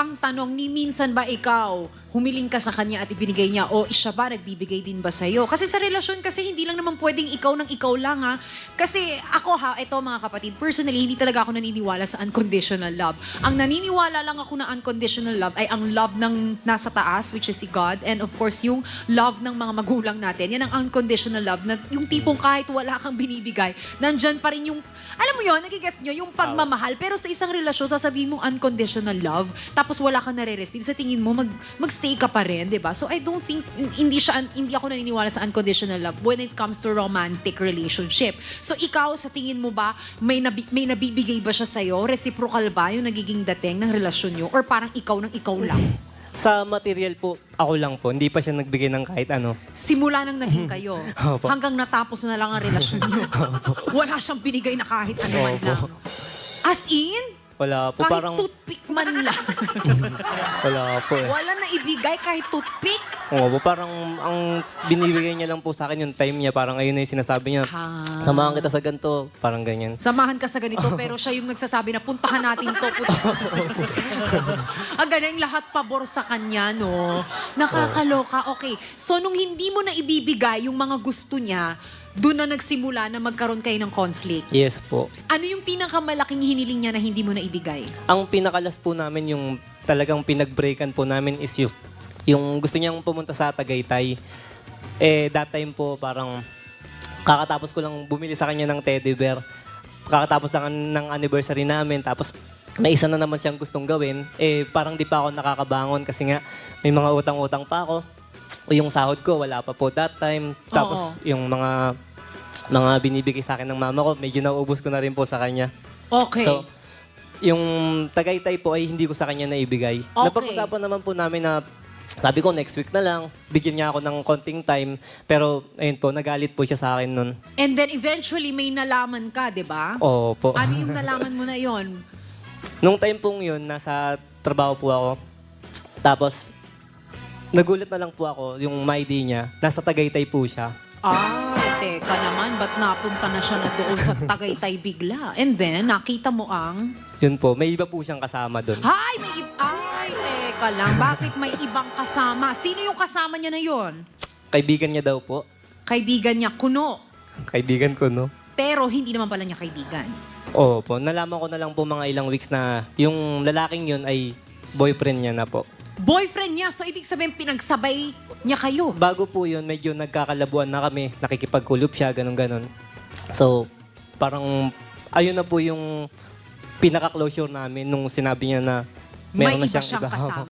ang tanong, ni minsan ba ikaw, humiling ka sa kanya at ibinigay niya o siya ba nagbibigay din ba sa'yo? Kasi sa relasyon kasi hindi lang naman pwedeng ikaw ng ikaw lang ha. Kasi ako ha, ito mga kapatid, personally, hindi talaga ako naniniwala sa unconditional love. Ang naniniwala lang ako na unconditional love ay ang love ng nasa taas, which is si God, and of course, yung love ng mga magulang natin. Yan ang unconditional love, na yung tipong kahit wala kang binibigay, nandyan pa rin yung, alam mo yun, nagigets nyo, yung pagmamahal. Pero sa isang relasyon, sasabihin mong unconditional love, tapos wala kang nare-receive, sa tingin mo, mag, magstay ka pa rin, di ba? So I don't think, hindi siya, hindi ako naniniwala sa unconditional love when it comes to romantic relationship. So ikaw, sa tingin mo ba, may, nabi, may nabibigay ba siya sa'yo? Reciprocal ba yung nagiging dating ng relasyon nyo? Or parang ikaw ng ikaw lang? Sa material po, ako lang po. Hindi pa siya nagbigay ng kahit ano. Simula nang naging kayo, Opo. hanggang natapos na lang ang relasyon nyo. Wala siyang binigay na kahit ano man Opo. lang. As in, Wala po. kahit parang, toothpick man lang. wala po eh. Wala na ibigay kahit toothpick. Oo parang ang binibigay niya lang po sa akin yung time niya. Parang ayun na yung sinasabi niya. Ha. Samahan kita sa ganito. Parang ganyan. Samahan ka sa ganito, pero siya yung nagsasabi na puntahan natin to. Ang galing lahat pabor sa kanya, no? Nakakaloka. Okay, so nung hindi mo na ibibigay yung mga gusto niya, doon na nagsimula na magkaroon kayo ng conflict. Yes po. Ano yung pinakamalaking hiniling niya na hindi mo na ibigay? Ang pinakalas po namin yung talagang pinag-breakan po namin is yung, yung gusto niyang pumunta sa Tagaytay. Eh, that time po parang kakatapos ko lang bumili sa kanya ng teddy bear. Kakatapos lang ng anniversary namin. Tapos may isa na naman siyang gustong gawin. Eh, parang di pa ako nakakabangon kasi nga may mga utang-utang pa ako. O yung sahod ko, wala pa po that time. Tapos Oo. yung mga mga binibigay sa akin ng mama ko, medyo naubos ko na rin po sa kanya. Okay. So, yung Tagaytay po ay hindi ko sa kanya naibigay. Okay. Napag-usapan naman po namin na sabi ko next week na lang, bigyan niya ako ng konting time. Pero ayun po, nagalit po siya sa akin nun. And then eventually may nalaman ka, di ba? Oo po. Ano yung nalaman mo na yon? Nung time pong yun, nasa trabaho po ako. Tapos, nagulat na lang po ako, yung my day niya, nasa Tagaytay po siya. Ay, teka naman, ba't napunta na siya na doon sa Tagaytay bigla? And then, nakita mo ang... Yun po, may iba po siyang kasama doon. Hay, may iba... Ay, teka lang, bakit may ibang kasama? Sino yung kasama niya na yon? Kaibigan niya daw po. Kaibigan niya, kuno. Kaibigan ko, no? Pero hindi naman pala niya kaibigan. Oo po. Nalaman ko na lang po mga ilang weeks na yung lalaking yun ay boyfriend niya na po. Boyfriend niya, so ibig sabihin pinagsabay niya kayo. Bago po yun, medyo nagkakalabuan na kami. Nakikipagkulop siya, ganun-ganon. So, parang ayun na po yung pinaka-closure namin nung sinabi niya na May meron na iba siyang siyang iba. kasama.